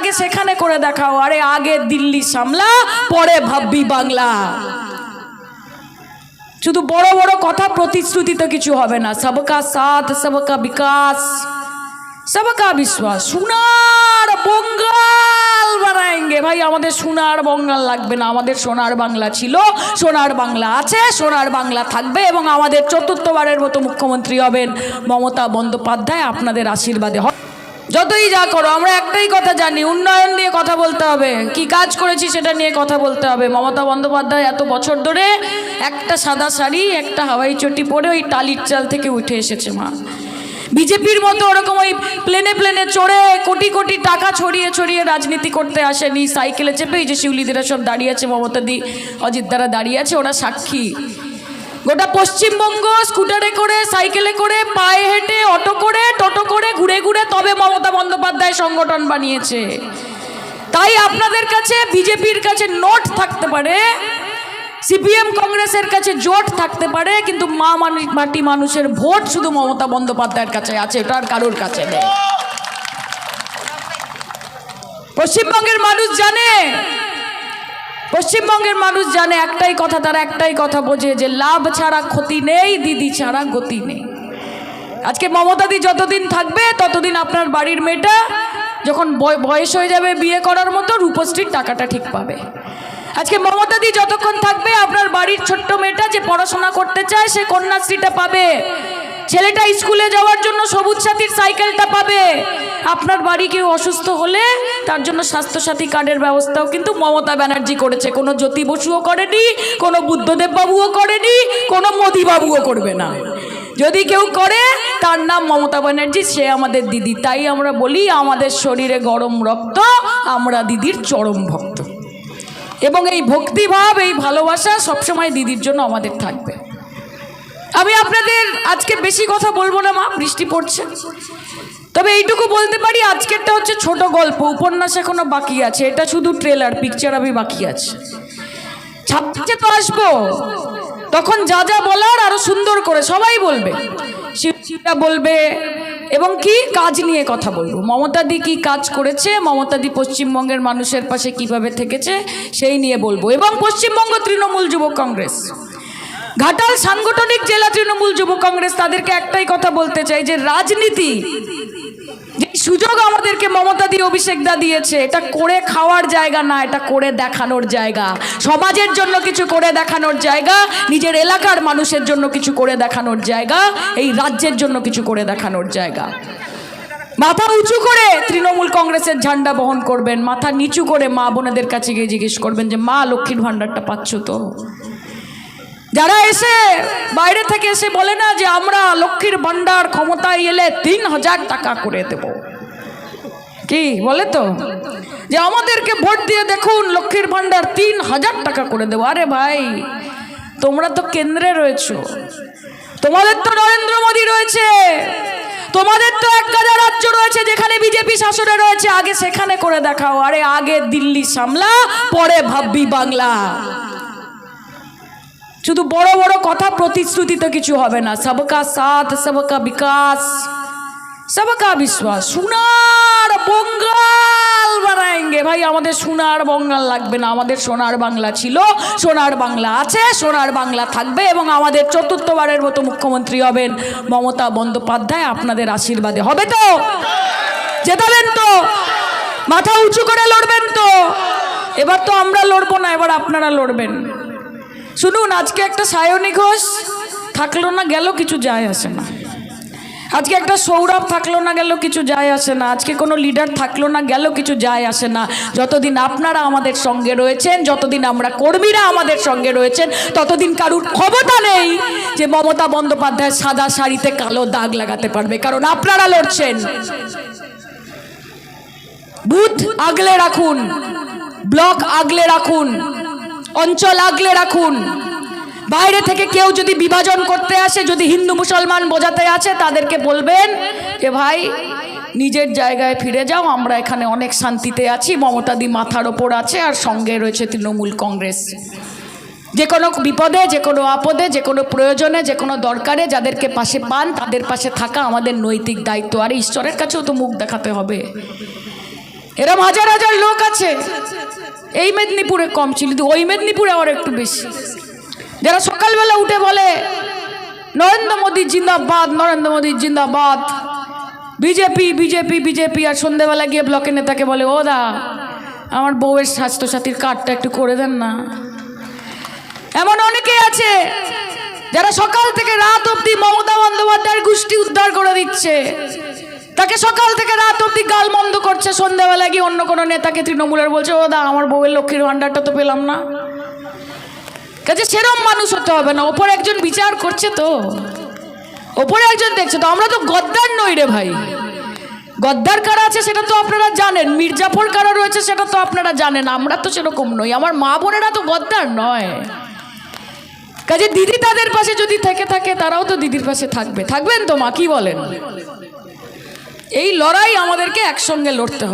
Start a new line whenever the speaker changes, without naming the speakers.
আগে সেখানে করে দেখাও। আরে আগে দিল্লি সামলা, পরে ভাববি বাংলা। শুধু বড় বড় কথা প্রতিশ্রুতিতে কিছু হবে না। সবকা সাথ, সবকা বিকাশ, সবকা বিশ্বাস। সোনার বঙ্গাল বানাएंगे ভাই, আমাদের সোনার বঙ্গাল লাগবে না। আমাদের সোনার বাংলা ছিল, সোনার বাংলা আছে, সোনার বাংলা থাকবে এবং আমাদের চতুর্থবারের মতো মুখ্যমন্ত্রী হবেন মমতা বন্দ্যোপাধ্যায়। আপনাদের আশীর্বাদে যতই যা করো, আমরা একটাই কথা জানি, উন্নয়ন নিয়ে কথা বলতে হবে। কি কাজ করেছি সেটা নিয়ে কথা বলতে হবে। মমতা বন্দ্যোপাধ্যায় এত বছর ধরে একটা সাদা শাড়ি, একটা হাওয়াই চটি পরে ওই টালির চাল থেকে উঠে এসেছে মা। বিজেপির মতো ওরকম ওই প্লেনে প্লেনে চড়ে কোটি কোটি টাকা ছড়িয়ে ছড়িয়ে রাজনীতি করতে আসেনি। সাইকেলে চেপে এই যে শিউলিদিরা সব দাঁড়িয়ে আছে মমতা দি অজিত দ্বারা দাঁড়িয়ে আছে, ওরা সাক্ষী। গোটা পশ্চিমবঙ্গ স্কুটারে করে, সাইকেলে করে, পায়ে হেঁটে, অটো করে বন্দ্যোপাধ্যায় সংগঠন বানিয়েছে। তাই আপনাদের কাছে, বিজেপির কাছে নোট থাকতে পারে, সিপিএম কংগ্রেসের কাছে জোট থাকতে পারে, কিন্তু মা মাটি মানুষের ভোট শুধু মমতা বন্দ্যোপাধ্যায়ের কাছে আছে, এটা আর কারোর কাছে পশ্চিমবঙ্গের মানুষ জানে, পশ্চিমবঙ্গের মানুষ জানে একটাই কথা, তারা একটাই কথা বোঝে যে লাভ ছাড়া ক্ষতি নেই, দিদি ছাড়া গতি নেই। আজকে মমতাদি যতদিন থাকবে, ততদিন আপনার বাড়ির মেয়েটা যখন বয়- বয়স হয়ে যাবে বিয়ে করার মতো রূপশ্রীর টাকাটা ঠিক পাবে। আজকে মমতাদি যতক্ষণ থাকবে, আপনার বাড়ির ছোট্ট মেয়েটা যে পড়াশোনা করতে চায়, সে কন্যাশ্রীটা পাবে। ছেলেটা স্কুলে যাওয়ার জন্য সবুজ সাথীর সাইকেলটা পাবে। আপনার বাড়ি কেউ অসুস্থ হলে তার জন্য স্বাস্থ্যসাথী কার্ডের ব্যবস্থাও কিন্তু মমতা ব্যানার্জি করেছে। কোনো জ্যোতি বসুও করেনি, কোনো বুদ্ধদেব বাবুও করেনি, কোনো মোদি বাবুও করবে না। যদি কেউ করে, তার নাম মমতা ব্যানার্জি, সে আমাদের দিদি। তাই আমরা বলি, আমাদের শরীরে গরম রক্ত, আমরা দিদির চরম ভক্ত। এবং এই ভক্তিভাব, এই ভালোবাসা সবসময় দিদির জন্য আমাদের থাকবে। আমি আপনাদের আজকে বেশি কথা বলব না, মা, বৃষ্টি পড়ছে। তবে এইটুকু বলতে পারি, আজকেরটা হচ্ছে ছোট গল্প, উপন্যাস এখনও বাকি আছে, এটা শুধু ট্রেলার পিকচার আমি বাকি আছে। ছাপছে তো আসব, তখন যা যা বলার আরও সুন্দর করে সবাই বলবে। শিবটা বলবে, এবং কি কাজ নিয়ে কথা বলব? মমতাদি কি কাজ করেছে? মমতাদি পশ্চিমবঙ্গের মানুষের পাশে কীভাবে থেকেছে? সেই নিয়ে বলব। এবং পশ্চিমবঙ্গ তৃণমূল যুব কংগ্রেস। ঘাটাল সাংগঠনিক জেলা তৃণমূল যুব কংগ্রেস তাদেরকে একটাই কথা বলতে চাই যে রাজনীতি, যে সুযোগ আমাদেরকে মমতা দিয়ে অভিষেক দা দিয়েছে, এটা করে খাওয়ার জায়গা না, এটা করে দেখানোর জায়গা। সমাজের জন্য কিছু করে দেখানোর জায়গা, নিজের এলাকার মানুষের জন্য কিছু করে দেখানোর জায়গা, এই রাজ্যের জন্য কিছু করে দেখানোর জায়গা। মাথা উঁচু করে তৃণমূল কংগ্রেসের ঝান্ডা বহন করবেন, মাথা নিচু করে মা বোনেদের কাছে গিয়ে জিজ্ঞেস করবেন যে, মা, লক্ষ্মীর ভাণ্ডারটা পাচ্ছ তো? যারা এসে বাইরে থেকে এসে বলে না যে আমরা লক্ষ্মীর ভাণ্ডার ক্ষমতায় এলে তিন হাজার টাকা করে দেব। কি বলে তো? যে আমাদেরকে ভোট দিয়ে দেখুন, লক্ষ্মীর ভাণ্ডার তিন হাজার টাকা করে দেবো। আরে ভাই, তোমরা তো কেন্দ্রে রয়েছো। তোমাদের তো নরেন্দ্র মোদী রয়েছে। তোমাদের তো এক গাদা রাজ্য রয়েছে, যেখানে বিজেপি শাসনে রয়েছে। আগে সেখানে করে দেখাও। আরে আগে দিল্লি সামলা, পরে ভাববি বাংলা। শুধু বড় বড় কথা প্রতিশ্রুতি তো কিছু হবে না। সবকা সাথ, সবকা বিকাশ, সবকা বিশ্বাস। সোনার বঙ্গাল বানাएंगे ভাই, আমাদের সোনার বঙ্গাল লাগবে না। আমাদের সোনার বাংলা ছিল, সোনার বাংলা আছে, সোনার বাংলা থাকবে এবং আমাদের চতুর্থবারের মতো মুখ্যমন্ত্রী হবেন মমতা বন্দ্যোপাধ্যায়। আপনাদের আশীর্বাদে হবে তো? জেতাবেন তো? মাথা উঁচু করে লড়বেন তো? এবার তো আমরা লড়বো না, এবার আপনারা লড়বেন। শুনুন, আজকে একটা সায়নী ঘোষ থাকল না গেল, কিছু যায় আসে না। আজকে একটা সৌরভ থাকল না গেল, কিছু যায় আসে না। আজকে কোনো লিডার থাকল না গেল, কিছু যায় আসে না। যতদিন আপনারা আমাদের সঙ্গে রয়েছেন, যতদিন আমরা কর্মীরা আমাদের সঙ্গে রয়েছেন, ততদিন কারুর ক্ষমতা নেই যে মমতা বন্দ্যোপাধ্যায় সাদা শাড়িতে কালো দাগ লাগাতে পারবে। কারণ আপনারা লড়ছেন। বুথ আগলে রাখুন, ব্লক আগলে রাখুন। অঞ্চল আগলে রাখুন। বাইরে থেকে কেউ যদি বিভাজন করতে আসে, যদি হিন্দু মুসলমান বোঝাতে আছে তাদেরকে বলবেন যে, ভাই, নিজের জায়গায় ফিরে যাও, আমরা এখানে অনেক শান্তিতে আছি মমতাদি মাথার ওপর আছে, আর সঙ্গে রয়েছে তৃণমূল কংগ্রেস। যে কোনো বিপদে, যে কোনো আপদে, যে কোনো প্রয়োজনে, যে কোনো দরকারে যাদেরকে পাশে পান, তাদের পাশে থাকা আমাদের নৈতিক দায়িত্ব। আর, ঈশ্বরের কাছেও তো মুখ দেখাতে হবে। এরম হাজার হাজার লোক আছে। এই মেদিনীপুরে কম ছিল, কিন্তু ওই মেদিনীপুরে আবার একটু বেশি। যারা সকালবেলা উঠে বলে, নরেন্দ্র মোদী জিন্দাবাদ, নরেন্দ্র মোদী জিন্দাবাদ। বিজেপি বিজেপি বিজেপি, আর সন্ধেবেলা গিয়ে ব্লকের নেতাকে বলে, ও দা, আমার বউয়ের স্বাস্থ্যসাথীর কার্ডটা একটু করে দেন না। এমন অনেকেই আছে, যারা সকাল থেকে রাত অবধি মমতা বন্দ্যোপাধ্যায়ের গোষ্ঠী উদ্ধার করে দিচ্ছে। তাকে সকাল থেকে রাত অবধি গাল মন্দ করছে সন্ধ্যাবেলা গিয়ে অন্য কোনো নেতাকে তৃণমূলের বলছে, ও দা আমার বউয়ের লক্ষ্মীর ভাণ্ডারটা তো পেলাম না। কাজে সেরম মানুষ হতে হবে না, ওপর একজন বিচার করছে তো। ওপরে একজন দেখছে তো, আমরা তো গদ্দার নই রে ভাই। গদ্দার কারা আছে সেটা তো আপনারা জানেন মির্জাফর কারা রয়েছে সেটা তো আপনারা জানেন, আমরা তো সেরকম নই, আমার মা বোনেরা তো গদ্দার নয়। কাজে দিদি তাদের পাশে যদি থেকে থাকে, তারাও তো দিদির পাশে থাকবে, থাকবেন তো মা, কি বলেন? এই লড়াই আমাদেরকে একসঙ্গে লড়তে হবে।